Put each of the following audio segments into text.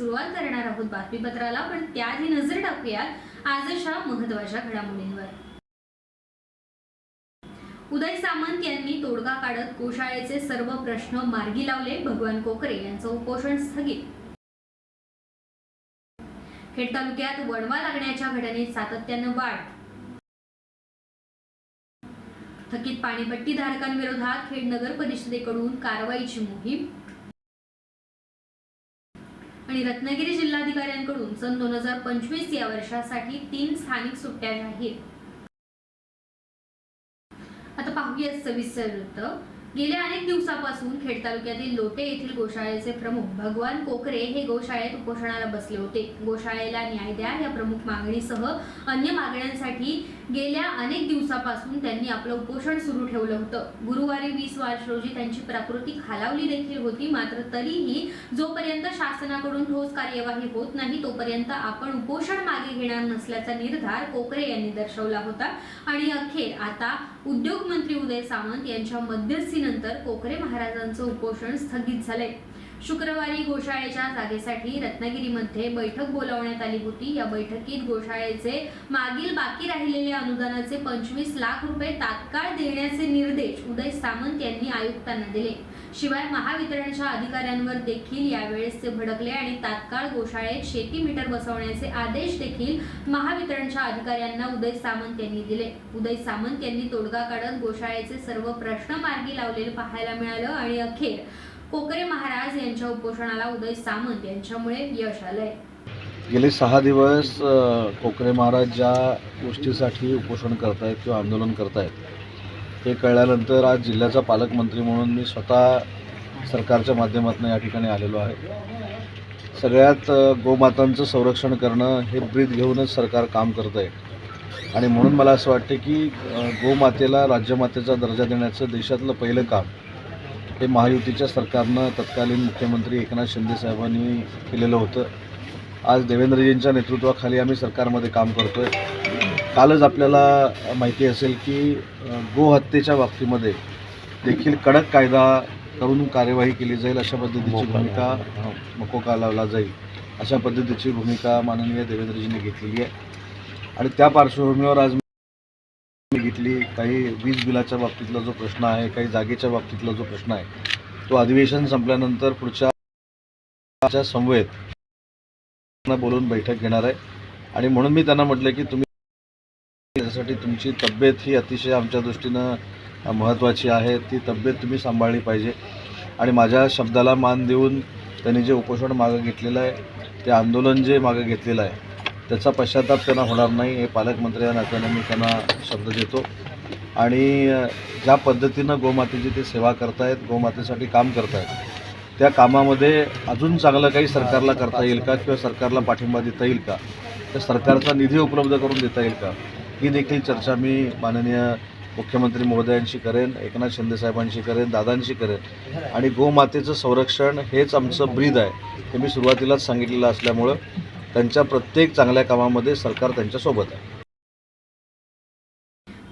सुरुवात करणार आहोत बातमीपत्राला पण त्याआधी नजर टाकूया आजच्या महत्त्वाच्या घडामोडींवर. उदय सामंत यांनी तोडगा काढत कोशाळेचे सर्व प्रश्न मार्गी लावले भगवान कोकरे यांचं उपोषण स्थगित. खेड तालुक्यात वणवा लागण्याच्या घटनेत सातत्यानं वाढ. थकीत पाणीपट्टी धारकांविरोधात खेड नगर परिषदेकडून कारवाईची मोहीम आणि रत्नागिरी जिल्हाधिकाऱ्यांकडून सन दोन हजार पंचवीस या वर्षासाठी तीन स्थानिक सुट्ट्या जाहीर. आता पाहूया सविस्तर वृत्त. गेल्या अनेक दिवसापासून खेड तालुक्यातील लोटे येथील गोशाळेचे प्रमुख भगवान कोकरे हे गोशाळेत उपोषणाला बसले होते. गोशाळेला न्याय द्या या प्रमुख मागणीसह अन्य मागण्यांसाठी गेल्या अनेक दिवसापासून त्यांनी आपलं उपोषण सुरू ठेवलं होतं. गुरुवारी वीस मार्च रोजी त्यांची प्रकृती खालावली देखील होती मात्र तरीही जोपर्यंत शासनाकडून ठोस कार्यवाही होत नाही तोपर्यंत आपण उपोषण मागे घेणार नसल्याचा निर्धार कोकरे यांनी दर्शवला होता. आणि अखेर आता उद्योग मंत्री उदय सामंत यांच्या मध्यस्थी नंतर कोकरे महाराजांचं उपोषण स्थगित झालंय. शुक्रवारी गोशाळेच्या जागेसाठी रत्नागिरीमध्ये बैठक बोलावण्यात आली होती. या बैठकीत गोशाळेचे मागील बाकी राहिलेले अनुदानाचे पंचवीस लाख रुपये तात्काळ देण्याचे निर्देश उदय सामंत यांनी आयुक्तांना दिले. शिवाय महावितरणच्या अधिकाऱ्यांवर देखील यावेळेस ते भडकले आणि तात्काळ गोशाळेत शेती मीटर बसवण्याचे आदेश देखील महावितरणच्या अधिकाऱ्यांना उदय सामंत यांनी दिले. उदय सामंत यांनी तोडगा काढत गोशाळेचे सर्व प्रश्न मार्गी लावलेले पाहायला मिळालं आणि अखेर कोकरे महाराज यांच्या उपोषणाला उदय सामंत यांच्यामुळे यश आलंय. गेले सहा दिवस कोकरे महाराज ज्या गोष्टीसाठी उपोषण करतायत किंवा आंदोलन करतायत हे कळल्यानंतर आज जिल्ह्याचा पालकमंत्री म्हणून मी स्वतः सरकारच्या माध्यमातून या ठिकाणी आलेलो आहे. सगळ्यात गोमातांचं संरक्षण करणं हे ब्रीद घेऊनच सरकार काम करत आहे आणि म्हणून मला असं वाटतं की गोमातेला राज्यमातेचा दर्जा देण्याचं देशातलं पहिलं काम हे महायुतीच्या सरकारनं तत्कालीन मुख्यमंत्री एकनाथ शिंदे साहेबांनी केलेलं होतं. आज देवेंद्रजींच्या नेतृत्वाखाली आम्ही सरकारमध्ये काम करतोय. कालच आपल्याला माहिती असेल की गोहत्येच्या बाबतीमध्ये देखील कडक कायदा करून कार्यवाही केली जाईल अशा पद्धतीची भूमिका मकोका लावला जाईल अशा पद्धतीची भूमिका माननीय देवेंद्रजींनी घेतलेली आहे. आणि त्या पार्श्वभूमीवर आज सांगितली काही वीज बिलाच्या बाबतीतला जो प्रश्न आहे काही जागेच्या बाबतीतला जो प्रश्न आहे तो अधिवेशन संपल्यानंतर पुढच्या समवेत बोलून बैठक घेणार आहे. आणि म्हणून मी त्यांना म्हटलं की तुम्ही त्यासाठी तुमची तब्येत ही अतिशय आमच्या दृष्टीनं महत्त्वाची आहे. ती तब्येत तुम्ही सांभाळली पाहिजे. आणि माझ्या शब्दाला मान देऊन त्यांनी जे उपोषण मागं घेतलेलं आहे ते आंदोलन जे मागं घेतलेलं आहे त्याचा पश्चाताप त्यांना होणार नाही हे पालकमंत्री या नात्याने मी त्यांना शब्द देतो. आणि ज्या पद्धतीनं गोमातेची ते सेवा करतायत गोमातेसाठी काम करतायत त्या कामामध्ये अजून चांगलं काही सरकारला करता येईल का किंवा सरकारला पाठिंबा देता येईल का? तर सरकारचा निधी उपलब्ध करून देता येईल का? ही देखील चर्चा मी माननीय मुख्यमंत्री महोदयांशी करेन एकनाथ शिंदेसाहेबांशी करेन दादांशी करेन. आणि गोमातेचं संरक्षण हेच आमचं ब्रीद आहे हे मी सुरुवातीलाच सांगितलेलं असल्यामुळं. त्यांच्या प्रत्येक चांगल्या कामामध्ये सरकार त्यांच्यासोबत आहे.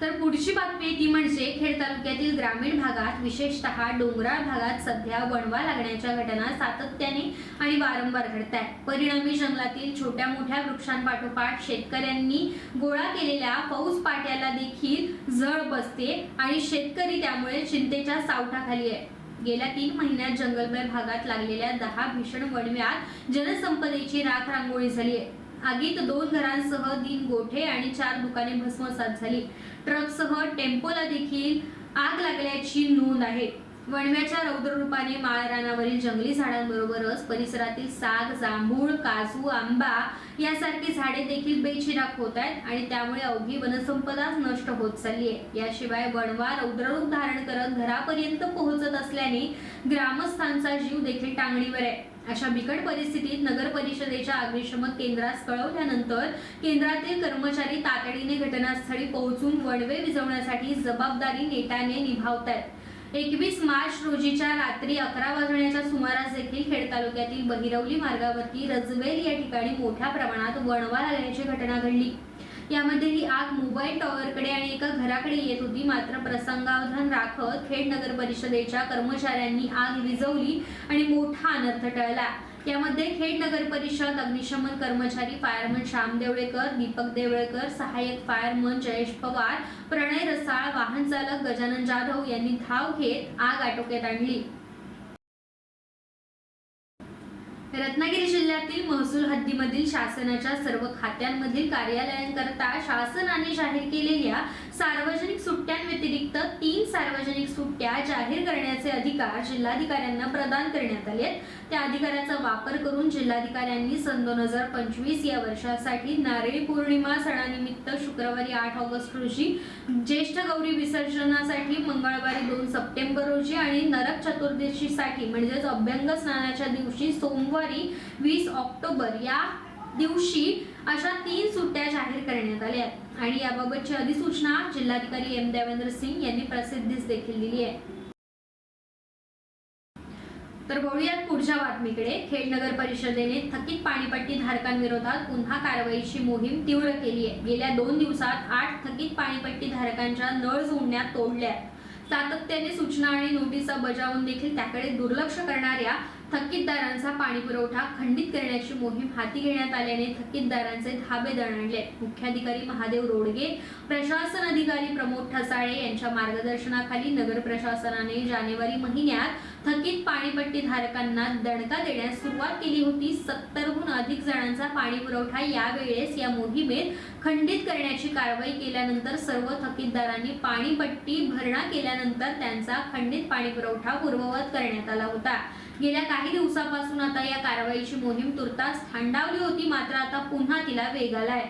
तर पुढची बातमी ती म्हणजे खेड तालुक्यातील ग्रामीण भागात विशेषतः डोंगराळ भागात सध्या वणवा लागण्याच्या घटना सातत्याने आणि वारंवार घडत आहेत परिणामी जंगलातील छोट्या मोठ्या वृक्षांपाठोपाठ शेतकऱ्यांनी गोळा केलेल्या पाऊस पाट्याला देखील जळ बसते आणि शेतकरी त्यामुळे चिंतेच्या सावटाखाली आहे गेल्या तीन महिन्यात जंगलमय भागात लागलेल्या दहा भीषण वणव्यात जनसंपदेची राख रांगोळी झाली. आहे आगीत दोन घरांसह तीन गोठे आणि चार दुकाने भस्मसात झाली. ट्रकसह टेम्पोला देखील आग लागल्याची नोंद आहे. वणव्याच्या रौद्र रूपाने माळरानावरील जंगली झाडांबरोबरच परिसरातील साग जांभूळ काजू आंबा यासारखी झाडे देखील बेचिराख होत आहेत आणि त्यामुळे अवघी वनसंपदाच नष्ट होत चालली आहे याशिवाय वणवा रौद्ररूप धारण करत घरापर्यंत पोहोचत असल्याने ग्रामस्थांचा जीव देखील टांगणीवर आहे. अशा बिकट परिस्थितीत नगर परिषदेच्या अग्निशमन केंद्रास कळवल्यानंतर केंद्रातील कर्मचारी तातडीने घटनास्थळी पोहोचून वणवे विजवण्यासाठी जबाबदारी नेटाने निभावत आहेत एकवीस मार्च रोजीच्या रात्री अकरा वाजण्याच्या सुमारास देखील खेड तालुक्यातील बहिरवली मार्गावरती रजवेल या ठिकाणी मोठ्या प्रमाणात वणवा लागल्याची घटना घडली. यामध्ये ही आग मोबाईल टॉवरकडे आणि एका घराकडे येत होती. मात्र प्रसंगावधान राखत खेड नगर परिषदेच्या कर्मचाऱ्यांनी आग विझवली आणि मोठा अनर्थ टळला. यामध्ये खेड नगर परिषद अग्निशमन कर्मचारी फायरमन श्याम देवळेकर दीपक देवळेकर सहाय्यक फायरमन जयेश पवार प्रणय रसाळ वाहन चालक गजानन जाधव यांनी धाव घेत आग आटोक्यात आणली. रत्नागिरी जिल्ह्यातील महसूल हद्दीमधील शासनाच्या सर्व खात्यांमधील कार्यालयांकरता शासनाने जाहीर केलेल्या सार्वजनिक सुट्ट्यांव्यतिरिक्त तीन सार्वजनिक सुट्ट्या जाहीर करण्याचे अधिकार जिल्हाधिकाऱ्यांना प्रदान करण्यात आले आहेत. त्या अधिकाराचा वापर करून जिल्हाधिकाऱ्यांनी सन दोन हजार पंचवीस या वर्षासाठी नारळी पौर्णिमा सणानिमित्त शुक्रवारी आठ ऑगस्ट रोजी ज्येष्ठ गौरी विसर्जनासाठी मंगळवारी दोन सप्टेंबर रोजी आणि नरक चतुर्दशीसाठी म्हणजेच अभ्यंग स्नानाच्या दिवशी सोमवारी वीस ऑक्टोबर या दिवशी अशा तीन सुट्ट्या जाहीर करण्यात आल्या आहेत. आणि याबाबतची अधिसूचना जिल्हाधिकारी एम देवेंद्र सिंग यांनी प्रसिद्धीस देखील दिली आहे. तर वळूयात पुढच्या बातमीकडे खेड नगर परिषदेने थकीत पाणीपट्टी धारकांविरोधात पुन्हा कारवाईची मोहीम तीव्र केली आहे. गेल्या दोन दिवसात आठ थकीत पाणीपट्टी धारकांच्या नळ जोडण्या तोडल्या सातत्याने सूचना आणि नोटिसा बजावून देखील त्याकडे दुर्लक्ष करणाऱ्या थकीतदारांचा पाणी पुरवठा खंडित करण्याची मोहीम हाती घेण्यात आल्याने थकीतदारांचे धाबे दणाणले. मुख्याधिकारी महादेव रोडगे प्रशासन अधिकारी प्रमोद ठसाळे यांच्या मार्गदर्शनाखाली नगर प्रशासनाने जानेवारी महिन्यात थकीत पाणीपट्टी धारकांना दणका देण्यास सुरुवात केली होती. सत्तरहून अधिक जणांचा पाणी पुरवठा यावेळेस या मोहिमेत खंडित करण्याची कारवाई केल्यानंतर सर्व थकीतदारांनी पाणीपट्टी भरणा केल्यानंतर त्यांचा खंडित पाणी पुरवठा पूर्ववत करण्यात आला होता. गेल्या काही दिवसापासून आता या कारवाईची मोहीम तुर्तास थंडावली होती. मात्र आता पुन्हा तिला वेग आलाय.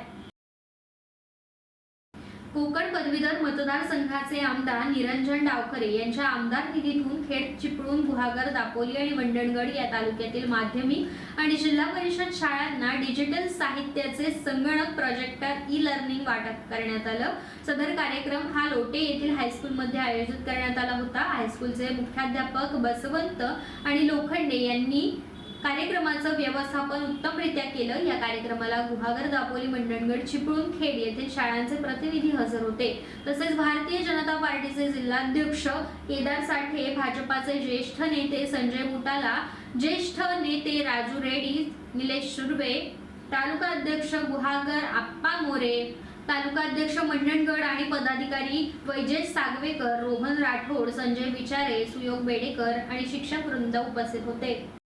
कोकण पदवीधर मतदारसंघाचे आमदार निरंजन डावखरे यांच्या आमदार निधीतून खेड चिपळूण गुहागर दापोली आणि वंडणगड या तालुक्यातील माध्यमिक आणि जिल्हा परिषद शाळांना डिजिटल साहित्याचे संगणक प्रोजेक्टर ई लर्निंग वाटप करण्यात आलं. सदर कार्यक्रम हा लोटे येथील हायस्कूलमध्ये आयोजित करण्यात आला होता. हायस्कूलचे मुख्याध्यापक बसवंत आणि लोखंडे यांनी कार्यक्रमाचं व्यवस्थापन उत्तमरित्या केलं. या कार्यक्रमाला गुहागर दापोली मंडणगड चिपळूण खेड येथील शाळांचे प्रतिनिधी हजर होते. तसेच भारतीय जनता पार्टीचे जिल्हाध्यक्ष केदार साठे भाजपाचे ज्येष्ठ नेते संजय मुटाला ज्येष्ठ नेते राजू रेड्डी निलेश सुर्वे तालुका अध्यक्ष गुहागर आप्पा मोरे तालुकाध्यक्ष मंडणगड आणि पदाधिकारी वैजेश सागवेकर रोहन राठोड संजय विचारे सुयोग बेडेकर आणि शिक्षक वृंद उपस्थित होते.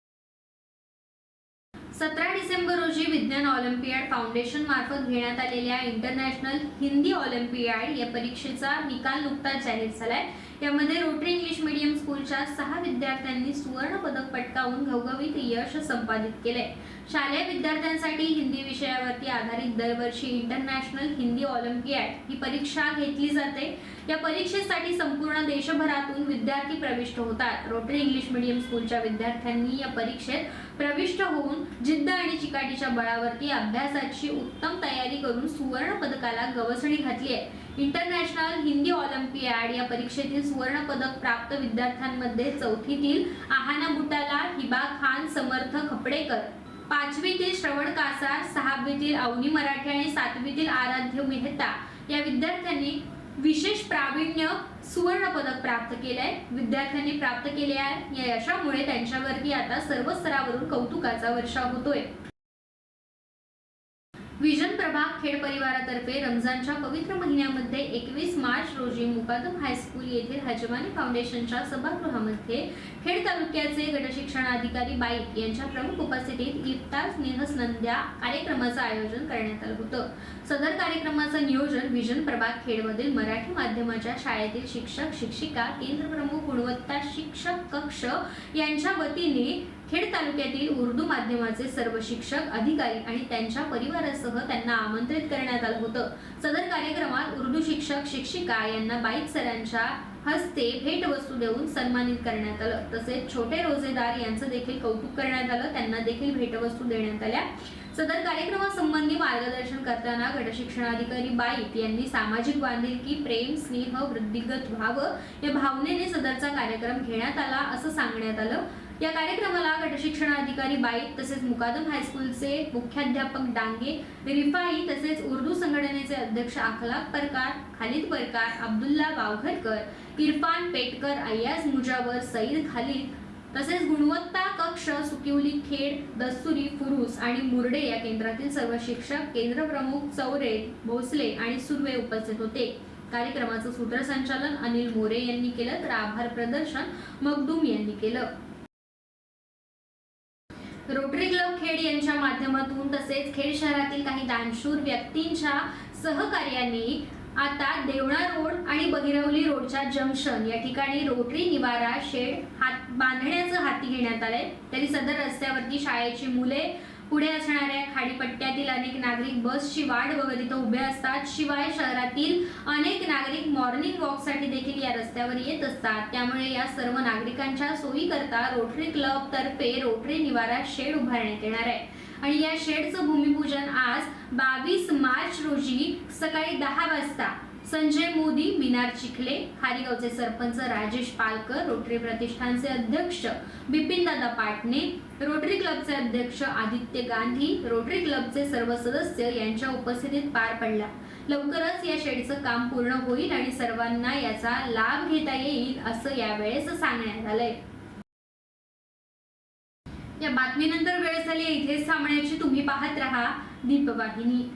सतरा डिसेंबर रोजी विज्ञान ऑलिम्पियाड फाउंडेशन मार्फत घेण्यात आलेल्या इंटरनॅशनल हिंदी ऑलिम्पियाड या परीक्षेचा निकाल नुकताच जाहीर झालाय. यामध्ये रोटरी इंग्लिश मीडियम स्कूलच्या सहा विद्यार्थ्यांनी सुवर्ण पदक पटकावून घवघवीत यश संपादित केले शालेय विद्यार्थ्यांसाठी हिंदी विषयावरती आधारित दरवर्षी इंटरनॅशनल हिंदी ऑलिम्पियाड ही परीक्षा घेतली जाते. या परीक्षेसाठी संपूर्ण देशभरातून विद्यार्थी प्रविष्ट होतात. रोटरी इंग्लिश मीडियम स्कूलच्या विद्यार्थ्यांनी या परीक्षेत प्रविष्ट होऊन जिद्द आणि चिकाटीच्या बळावरती अभ्यासाची उत्तम तयारी करून सुवर्ण पदकाला गवसणी घातली आहे. इंटरनॅशनल हिंदी ऑलिम्पियाड या परीक्षेतील सुवर्ण पदक प्राप्त विद्यार्थ्यांमध्ये चौथीतील आहाना बुटाला हिबा खान समर्थ खपडेकर. पाचवीतील श्रवण कासार सहावीतील अवनी मराठे आणि सातवीतील आराध्य मेहता या विद्यार्थ्यांनी विशेष प्रावीण्य सुवर्ण पदक प्राप्त केलंय. विद्यार्थ्यांनी प्राप्त केले आहे. या यशामुळे त्यांच्यावरती आता सर्व स्तरावरून कौतुकाचा वर्षा होतोय. विजन प्रभाग खेड परिवारातर्फे रमजानच्या पवित्र महिन्यामध्ये एकवीस मार्च रोजी मुकादम हायस्कूल येथील हजमानी फाउंडेशनच्या सभागृहामध्ये खेड तालुक्याचे गटशिक्षणाधिकारी बाईक यांच्या प्रमुख उपस्थितीत इफ्तार स्नेहसंध्या कार्यक्रमाचं आयोजन करण्यात आलं होतं. सदर कार्यक्रमाचं नियोजन विजन प्रभाग खेडमधील मराठी माध्यमाच्या शाळेतील शिक्षक शिक्षिका केंद्र प्रमुख गुणवत्ता शिक्षक कक्ष यांच्या वतीने खेड तालुक्यातील उर्दू माध्यमाचे सर्व शिक्षक अधिकारी आणि त्यांच्या परिवारासह त्यांना आमंत्रित करण्यात आलं होतं. सदर कार्यक्रमात उर्दू शिक्षक शिक्षिका यांना बाईक सरांच्या हस्ते भेटवस्तू देऊन सन्मानित करण्यात आलं. तसेच छोटे रोजेदार यांचं देखील कौतुक करण्यात आलं. त्यांना देखील भेटवस्तू देण्यात आल्या. सदर कार्यक्रमासंबंधी मार्गदर्शन करताना गटशिक्षणाधिकारी बाईत यांनी सामाजिक बांधिलकी प्रेम स्नेह वृद्धिगत व्हावं या भावनेने सदरचा कार्यक्रम घेण्यात आला असं सांगण्यात आलं. या कार्यक्रमाला गटशिक्षणाधिकारी बाईत तसेच मुकादम हायस्कूलचे मुख्याध्यापक डांगे रिफाई तसेच उर्दू संघटनेचे अध्यक्ष अखलाक परकार खालिद परकार अब्दुल्ला बावघरकर इरफान पेटकर अय्याज मुजावर सईद खालिद तसेच गुणवत्ता कक्ष सुकिवली खेड दस्तुरी फुरुस आणि मुरडे या केंद्रातील सर्व शिक्षक केंद्र प्रमुख चौरे भोसले आणि सुर्वे उपस्थित होते. कार्यक्रमाचं सूत्रसंचालन अनिल मोरे यांनी केलं तर आभार प्रदर्शन मगदूम यांनी केलं. रोटरी क्लब खेड यांच्या माध्यमातून तसेच खेड शहरातील काही दानशूर व्यक्तींच्या सहकार्याने आता देवणा रोड आणि बहिरवली रोडच्या जंक्शन या ठिकाणी रोटरी निवारा शेड हात बांधण्याचं हाती घेण्यात आलंय. तरी सदर रस्त्यावरती शाळेची मुले पुढे असणाऱ्या खाडीपट्ट्यातील अनेक नागरिक बसची वाट बघत इथं उभे असतात. शिवाय शहरातील अनेक नागरिक मॉर्निंग वॉकसाठी देखील या रस्त्यावर येत असतात. त्यामुळे या सर्व नागरिकांच्या सोयीकरता रोटरी क्लब तर्फे रोटरी निवारा शेड उभारण्यात येणार आहे. आणि या शेडचं भूमिपूजन आज बावीस मार्च रोजी सकाळी दहा वाजता संजय मोदी मिनार चिखले हारीगावचे सरपंच राजेश पालकर रोटरी प्रतिष्ठानचे अध्यक्ष बिपिनदादा पाटणे रोटरी क्लबचे अध्यक्ष आदित्य गांधी रोटरी क्लबचे सर्व सदस्य यांच्या उपस्थितीत पार पडला. लवकरच या शेडचं काम पूर्ण होईल आणि सर्वांना याचा लाभ घेता येईल असं यावेळेस सांगण्यात आलंय. या बातमीनंतर वेळ झाली इथेच थांबण्याची तुम्ही पाहत राहा दीपवाहिनी.